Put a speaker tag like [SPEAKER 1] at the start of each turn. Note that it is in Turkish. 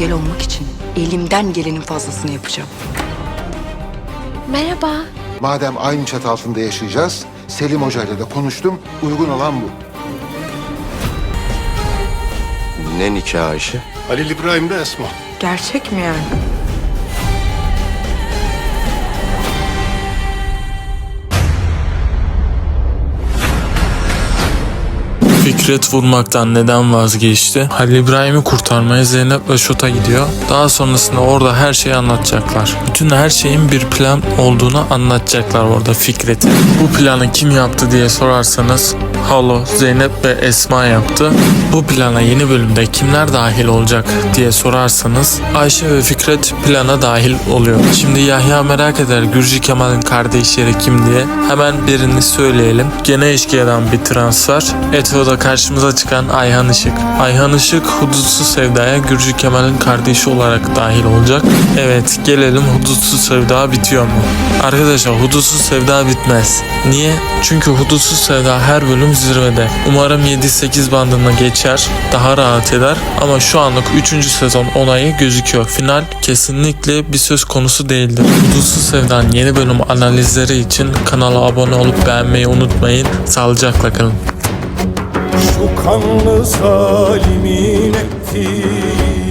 [SPEAKER 1] engel olmak için elimden gelenin fazlasını yapacağım.
[SPEAKER 2] Merhaba.
[SPEAKER 3] Madem aynı çatı altında yaşayacağız, Selim Hoca ile de konuştum. Uygun olan bu.
[SPEAKER 4] Ne nikah Ayşe?
[SPEAKER 5] Halil İbrahim de Esma.
[SPEAKER 1] Gerçek mi yani?
[SPEAKER 6] Fikret vurmaktan neden vazgeçti? Halil İbrahim'i kurtarmaya Zeynep ve Şot'a gidiyor. Daha sonrasında orada her şeyi anlatacaklar. Bütün her şeyin bir plan olduğunu anlatacaklar orada Fikret'e. Bu planı kim yaptı diye sorarsanız Halo, Zeynep ve Esma yaptı. Bu plana yeni bölümde kimler dahil olacak diye sorarsanız Ayşe ve Fikret plana dahil oluyor. Şimdi Yahya merak eder Gürcü Kemal'in kardeşleri kim diye. Hemen birini söyleyelim. Gene eşkıyadan bir transfer. Eto'da karşımıza çıkan Ayhan Işık. Ayhan Işık Hudutsuz Sevda'ya Gürcü Kemal'in kardeşi olarak dahil olacak. Evet gelelim Hudutsuz Sevda bitiyor mu? Arkadaşlar Hudutsuz Sevda bitmez. Niye? Çünkü Hudutsuz Sevda her bölüm zirvede. Umarım 7-8 bandına geçer. Daha rahat eder. Ama şu anlık 3. sezon onayı gözüküyor. Final kesinlikle bir söz konusu değildir. Hudutsuz Sevda'nın yeni bölüm analizleri için kanala abone olup beğenmeyi unutmayın. Sağlıcakla kalın.
[SPEAKER 7] Şu kanlı zalimin ettiği